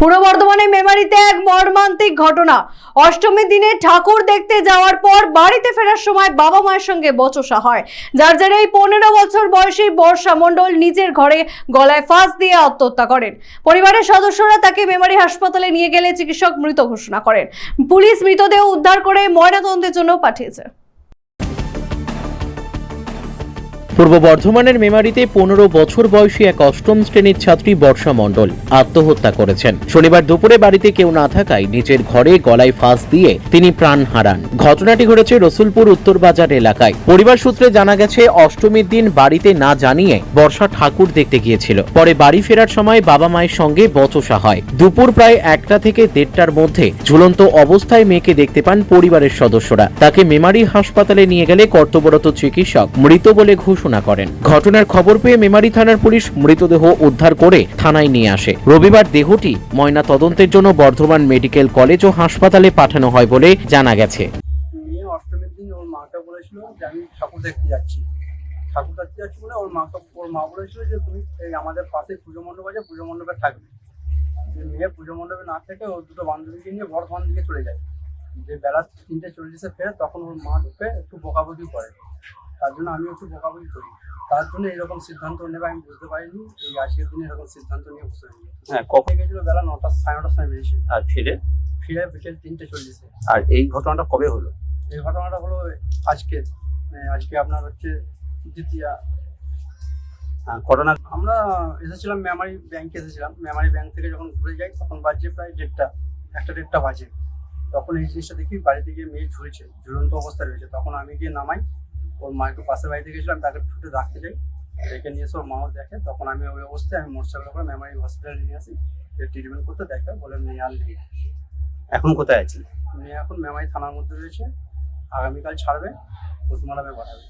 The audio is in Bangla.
পূর্ব বর্ধমানে মেমারিতে এক মর্মান্তিক ঘটনা। অষ্টমীর দিনে ঠাকুর দেখতে যাওয়ার পর বাড়িতে ফেরার সময় বাবা মায়ের সঙ্গে বচসা হয়। যার জেরে এই পনেরো বছর বয়সী বর্ষা মণ্ডল নিজের ঘরে গলায় ফাঁস দিয়ে আত্মহত্যা করেন। পরিবারের সদস্যরা তাকে মেমারি হাসপাতালে নিয়ে গেলে চিকিৎসক মৃত ঘোষণা করেন। পুলিশ মৃতদেহ উদ্ধার করে ময়নাতদন্তের জন্য পাঠিয়েছে। পূর্ব বর্ধমানের মেমারিতে পনেরো বছর বয়সী এক অষ্টম শ্রেণির ছাত্রী বর্ষা মণ্ডল আত্মহত্যা করেছেন। শনিবার দুপুরে বাড়িতে কেউ না থাকায় নিজের ঘরে গলায় ফাঁস দিয়ে তিনি প্রাণ হারান। ঘটনাটি ঘটেছে রসুলপুর উত্তর বাজার এলাকায়। পরিবার সূত্রে জানা গেছে, অষ্টমীর দিন বাড়িতে না জানিয়ে বর্ষা ঠাকুর দেখতে গিয়েছিল। পরে বাড়ি ফেরার সময় বাবা মায়ের সঙ্গে বচসা হয়। দুপুর প্রায় একটা থেকে দেড়টার মধ্যে ঝুলন্ত অবস্থায় মেয়েকে দেখতে পান পরিবারের সদস্যরা। তাকে মেমারি হাসপাতালে নিয়ে গেলে কর্তব্যরত চিকিৎসক মৃত বলে ঘোষণা করেন। ঘটনার খবর পেয়ে মেমারি থানার পুলিশ মৃতদেহ উদ্ধার করে থানায় নিয়ে আসে। রবিবার দেহটি ময়না তদন্তের জন্য বর্ধমান মেডিকেল কলেজ ও হাসপাতালে পাঠানো হয় বলে জানা গেছে। ওর ঠাকুর দেখতে যাচ্ছি। ঠাকুর দেখতে যাচ্ছি বলে ওর ওর মা যে, তুমি এই আমাদের পাশে আছে মেয়ে না থেকে ও দুটো বান্ধবীকে নিয়ে চলে যায়। যে বেলা তিনটে চল্লিশে ফেরে তখন ওর মা ঢুকে একটু বকাবকি করে। তার জন্য আমি একটু বকাবকি করি। তার জন্য এরকম সিদ্ধান্ত নেবে আমি বুঝতে পারিনি। এই আজকের দিনে এরকম সিদ্ধান্ত নিয়ে বসে। হ্যাঁ কখন? গেছিল বেলা নটা সাড়ে নটার সময় বেরিয়েছিল। আর ফিরে? ফিরে বিকেল তিনটে চল্লিশে। আর এই ঘটনাটা কবে হলো? এই ঘটনাটা হলো আজকে। মানে আজকে আপনার হচ্ছে দ্বিতীয়া। হ্যাঁ, ঘটনা আমরা এসেছিলাম মেমারি ব্যাংকে এসেছিলাম। মেমারি ব্যাংক থেকে যখন ঘুরে যাই তখন বাজে প্রায় দেড়টা। একটা দেড়টা বাজে। তখন এই জিনিসটা দেখি বাড়িতে গিয়ে মেয়ে ঝুলছে ঝুলন্ত অবস্থায় রয়েছে। তখন আমি গিয়ে নামাই। ওর মা একটু পাশের বাড়িতে গেছিলাম তাকে ছুটে রাখতে যাই। রেখে নিয়ে এসে ওর মাও দেখে তখন আমি ওই অবস্থায় আমি মোটরসাইকেল করে মেমারি হসপিটালে নিয়ে আসি। ট্রিটমেন্ট করতে দেখে বলে মেয়ে আর নেই এখন কোথায় আছে মেয়ে এখন মেমারি থানার মধ্যে রয়েছে। আগামীকাল ছাড়বে প্রথমালামে পাঠাবে।